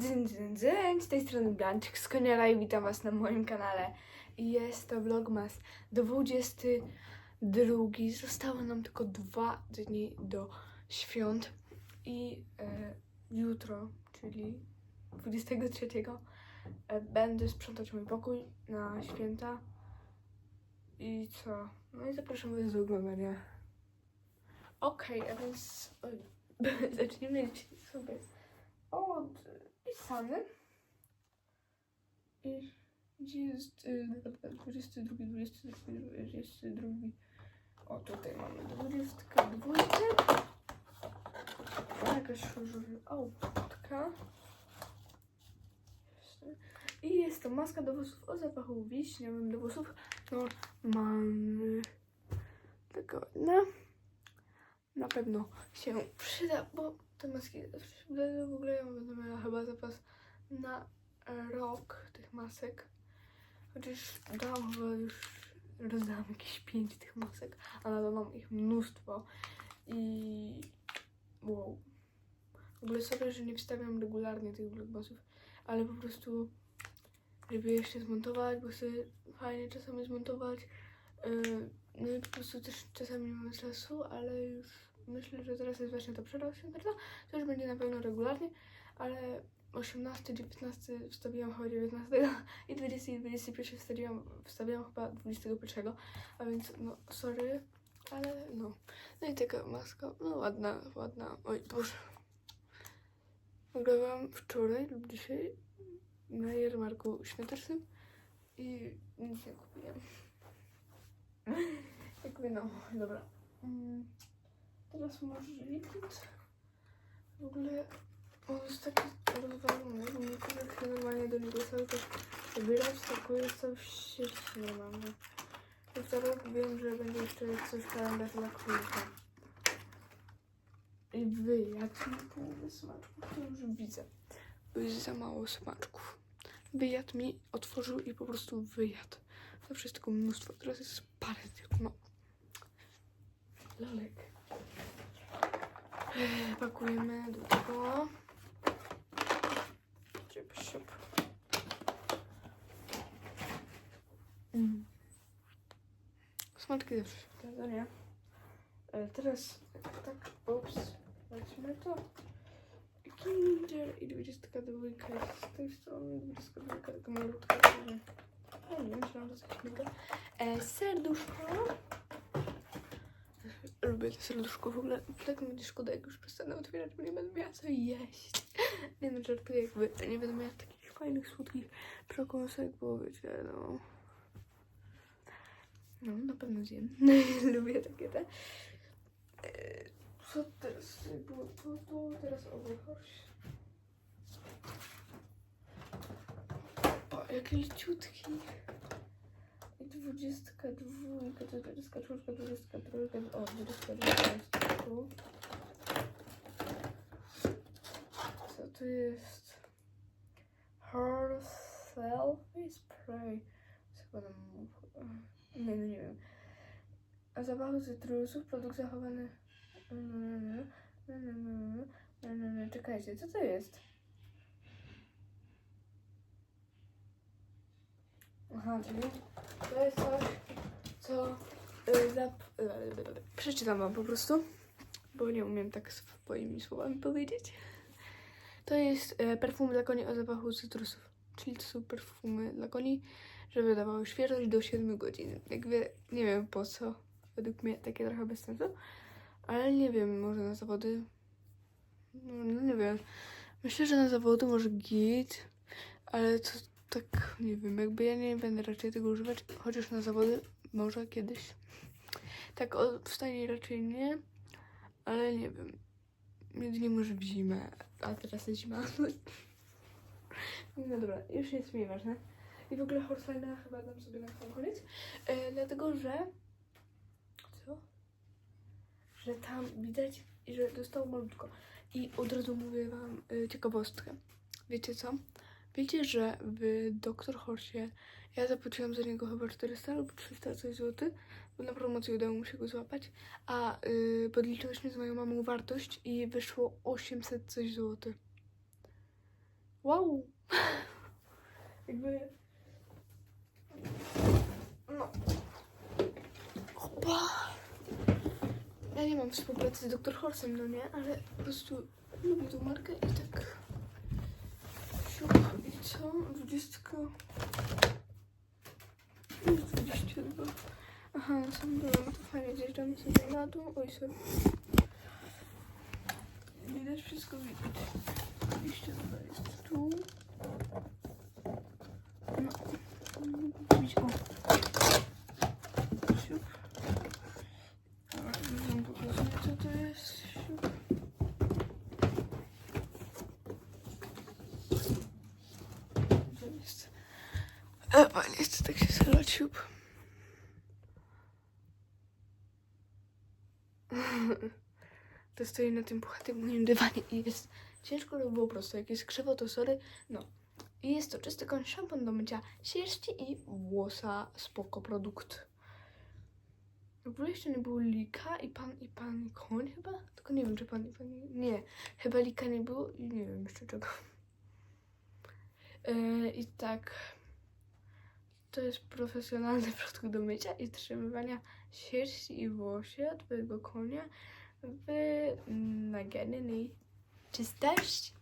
Dzień, dzień, dzień, z tej strony Blanczyk z Koniara i witam was na moim kanale. Jest to vlogmas 22. Zostało nam tylko dwa dni do świąt i e, jutro, czyli 23 e, będę sprzątać mój pokój na święta. I co? No i zapraszam was do oglądania. Okej, a więc oj, zacznijmy sobie od pisany. I gdzie jest y, 22, 22, 22. O, tutaj mamy 22. O, jakaś autka. I jest to maska do włosów o zapachu wiśniowym do włosów. No, mamy tego, no. Na pewno się przyda, bo te maski. W ogóle ja będę miała chyba zapas na rok tych masek. Chociaż chyba już, rozdałam jakieś pięć tych masek, a nadal mam ich mnóstwo. I wow. W ogóle sobie, że nie wstawiam regularnie tych vlogmasów, ale po prostu żeby jeszcze zmontować, bo chcę fajnie czasami zmontować. Yy, No i po prostu też czasami nie mam czasu, ale już myślę, że teraz jest właśnie to przerwa świąteczna. To już będzie na pewno regularnie, ale 18, 19 wstawiłam chyba 19 i 20 i 21 wstawiłam, wstawiłam chyba 21, a więc no sorry, ale no. No i taka maska, no ładna, ładna. Oj, boże. Nagrywałam wczoraj lub dzisiaj na jarmarku świątecznym i nic nie kupiłam. Jakby no, dobra. Mm, Teraz może liquid. W ogóle on jest taki rozwalony, nie powiem się normalnie do niego cały czas zabierać, tylko jest cały w sieci normalnie. I teraz wiem, że będzie jeszcze coś kalendarz dla krótka. I wy, jak mi połowę smaczków, to już widzę. Jest za mało smaczków. Wyjadł mi, otworzył i po prostu wyjadł. Zawsze jest tego mnóstwo, teraz jest parę tylko, no. Lolek. Ech, Pakujemy do tego. Siup, siup. Mm. Smaczki zawsze się wkłada, nie? E, teraz tak, ups, weźmy to. Kinder i 22 jest z tej strony, 22 taka malutka, że. E, serduszko. Lubię to serduszko w ogóle. Tak mi będzie szkoda, jak już przestanę otwierać, bo nie będę miała co jeść. Nie no, żartuję, jakby nie będę miała takich fajnych, słodkich przekąsek, bo wiecie, no... No, na pewno zjem. Lubię takie te. E, Co teraz było? To, to teraz owoc. O, jakie leciutki. I dwudziestka dwójka, dwudziestka czwórka, dwudziestka trójka, o, dwudziestka tu. Co to jest? Hercel i spray. Co chyba. Nie, no nie wiem. A zapachu cytrusów, produkt zachowany... Czekajcie, co to jest? Aha, czyli to jest coś, co y, zap... y, przeczytam wam po prostu, bo nie umiem tak swoimi słowami powiedzieć. To jest y, perfum dla koni o zapachu cytrusów, czyli to są perfumy dla koni, żeby dawały świeżość do 7 godzin. Jakby nie wiem po co, według mnie takie trochę bez sensu, ale nie wiem, może na zawody, no, nie wiem. Myślę, że na zawody może git, ale to tak, nie wiem, jakby ja nie będę raczej tego używać, chociaż na zawody może kiedyś. Tak o wstanie raczej nie, ale nie wiem. Jedynie może w zimę, a teraz jest zima. No dobra, już jest mi ważne. I w ogóle Horselinea chyba dam sobie na sam koniec, e, dlatego że... Co? Że tam widać, że dostało malutko. I od razu mówię wam e, ciekawostkę. Wiecie co? Wiecie, że w Dr. Horsie ja zapłaciłam za niego chyba 400 lub 300 coś złotych, bo na promocji udało mi się go złapać, a yy, podliczyłyśmy z moją mamą wartość i wyszło 800 coś złotych. Wow! Jakby... No. Opa! Ja nie mam współpracy z Dr. Horsem, no nie, ale po prostu lubię tą markę i tak... co? Dwudziestka... Już 22. Aha, na sam byłem, to fajnie, zjeżdżamy sobie na dół. Oj, sorry. Widać wszystko, widać. 22 jest tu. No. Widzisz, o. Siup. Dobra, już wam pokazuję, co to jest. Siup. To jest... Ewa, nie chcę tak się. To stoi na tym puchatym moim dywanie i jest ciężko, żeby było prosto. Jak jest krzywo, to sorry. No. I jest to czysty koń szampon do mycia sierści i włosa. Spoko produkt. W ogóle jeszcze nie było lika i pan i pan koń chyba? Tylko nie wiem, czy pan i pan... Nie. Chyba lika nie było i nie wiem jeszcze czego. Yy, I tak... To jest profesjonalny produkt do mycia i trzymywania sierści i włosie twojego konia w nagannej czystości.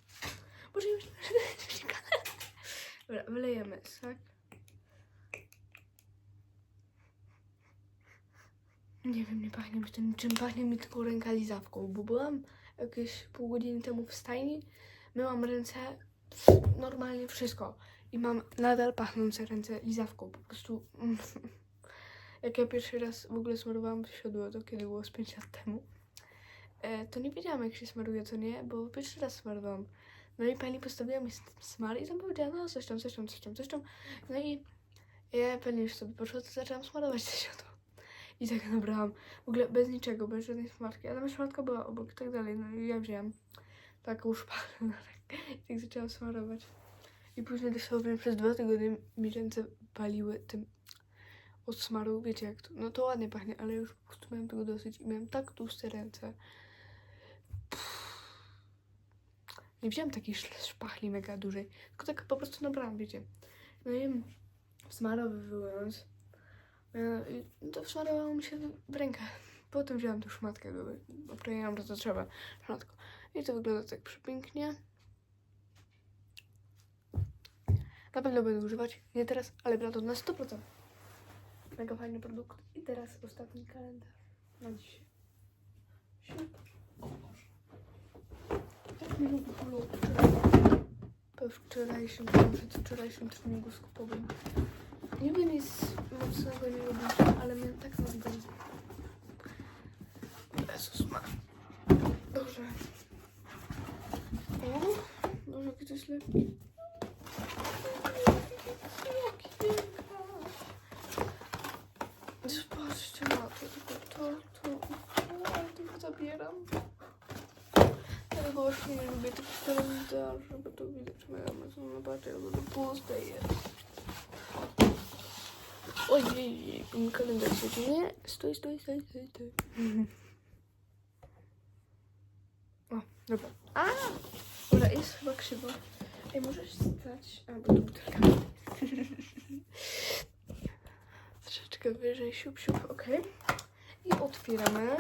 Boże, już Dobra, wylejemy tak? Nie wiem, nie pachnie mi to niczym, pachnie mi tylko ręka lizawką, bo byłam jakieś pół godziny temu w stajni, myłam ręce, normalnie wszystko i mam nadal pachnące ręce lizawką, po prostu... Jak ja pierwszy raz w ogóle smarowałam siodło, to kiedy było z 5 lat temu, e, to nie wiedziałam jak się smaruje, co nie, bo pierwszy raz smarowałam. No i pani postawiła mi smar i tam powiedziała, no coś tam, coś tam, coś tam, coś tam. No i ja pani już sobie poszła, to zaczęłam smarować to siodło. I tak nabrałam, w ogóle bez niczego, bez żadnej smarki, a tam szmatka była obok i tak dalej. No i ja wzięłam taką szpachę na rękę i tak zaczęłam smarować. I później dosłownie przez dwa tygodnie mi ręce paliły tym od smaru, wiecie jak to, no to ładnie pachnie, ale już po prostu miałam tego dosyć i miałam tak tłuste ręce. Nie wziąłem takiej szpachli mega dużej, tylko tak po prostu nabrałam, wiecie. No i smarowywując, e, i to wsmarowało mi się w rękę. Potem wziąłam tą szmatkę, bo że to trzeba szmatką. I to wygląda tak przepięknie. Na pewno będę używać, nie teraz, ale będę na 100%. Mega fajny produkt. I teraz ostatni kalendarz na dzisiaj. Tak mi lubi. Po wczorajszym, przed wczorajszym treningu skupowym. Niby nic mocnego nie robię, ale mnie tak lubię. Jezus ma. Dobrze. O, Boże, jaki to jest lekki. Jaki piękna. Zobaczcie na to, tylko to, to, o, ale to zabieram. Ja właśnie nie lubię tych kalendarzy, bo to widać moja Amazon, zobaczcie, jak to puste jest. Ojej, mój kalendarz siedzi, nie? Stój, stój, stój, stój, stój. O, dobra. A! Dobra, jest chyba krzywo. Ej, możesz stać? A, bo tu butelka. Troszeczkę wyżej, siup, siup, ok. I otwieramy.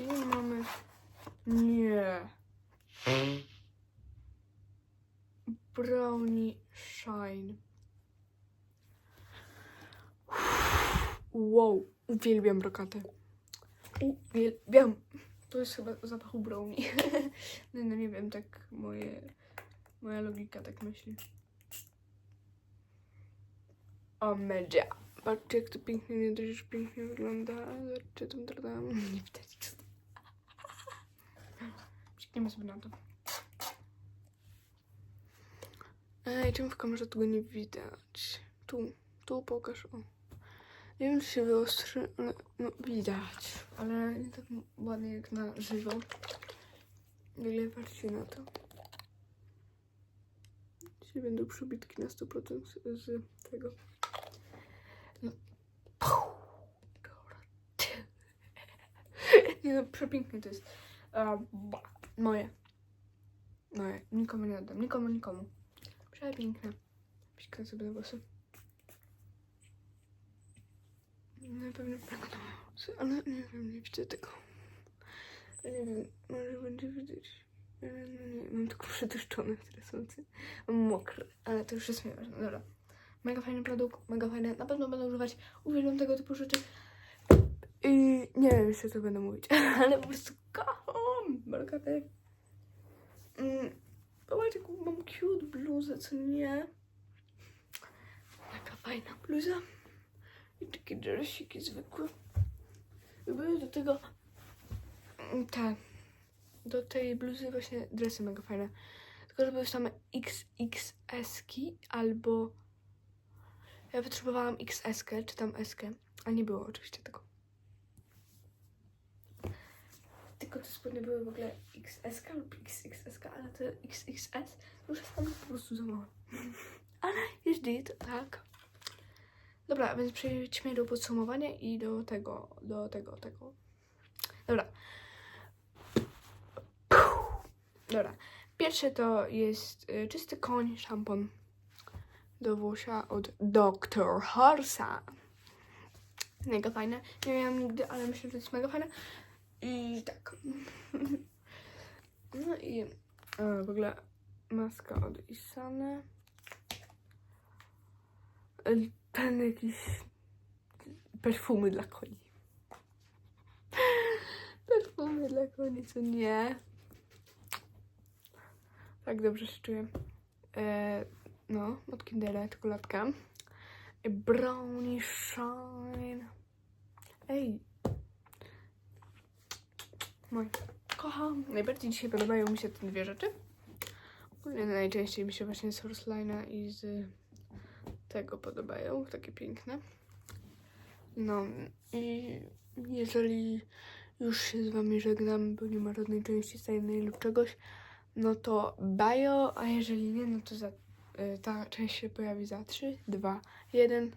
I mamy... Nie. Brownie Shine. Wow, uwielbiam brokatę. Uwielbiam. To jest chyba zapachu brownie. no, no nie wiem, tak moje, moja logika tak myśli. O media. Patrzcie jak to pięknie, nie dość, pięknie wygląda. Zobaczcie tam dodam. Nie widać co to. Czekniemy sobie na to. Ej, czemu w kamerze tego nie widać? Tu, tu pokaż, o. Nie wiem, czy się wyostrzy, ale no widać. Ale nie tak ładnie jak na żywo. Ile patrzcie na to. Dzisiaj będą przybitki na 100% z, tego. No. Dobra. Nie no, przepięknie to jest. A, moje. No, ja nikomu nie oddam. Nikomu, nikomu. Przepiękne. Piśkam sobie na włosy. Na pewno ale nie wiem, nie widzę tego. Nie wiem, może będzie widać. Ale No nie, mam tylko przetłuszczone teraz. Mam mokre, ale to już jest nieważne. Dobra. Mega fajny produkt, mega fajny. Na pewno będę używać. Uwielbiam tego typu rzeczy. I nie wiem jeszcze co będę mówić, ale po prostu kocham markatę. Mm, Zobaczcie, jaką mam cute bluzę, co nie? Taka fajna bluza. I takie dresiki zwykłe. I były do tego te, do tej bluzy właśnie dresy mega fajne. Tylko, że były same XXS-ki albo ja potrzebowałam XS-kę, czy tam S-kę, a nie było oczywiście tego. Tylko te spodnie były w ogóle XS lub XXS, ale to XXS już jest tam po prostu za małe. Ale jest git, tak. Dobra, więc przejdźmy do podsumowania i do tego, do tego, tego. Dobra. Dobra. Pierwsze to jest y, czysty koń, szampon do włosia od Dr. Horsa. Mega fajne. Nie miałam nigdy, ale myślę, że jest mega fajne. I tak. No i e, w ogóle maska od Isany. E, Ten jakiś perfumy dla koni. Perfumy dla koni, co nie? Tak dobrze się czuję. E, no, od Kindera czekoladka. I Brownie Shine. Ej, Mój. Kocham. Najbardziej dzisiaj podobają mi się te dwie rzeczy. Ogólnie najczęściej mi się właśnie z Horseline i z tego podobają. Takie piękne. No i jeżeli już się z wami żegnam, bo nie ma żadnej części tajnej lub czegoś, no to bajo, a jeżeli nie, no to za, y, ta część się pojawi za 3, 2, 1.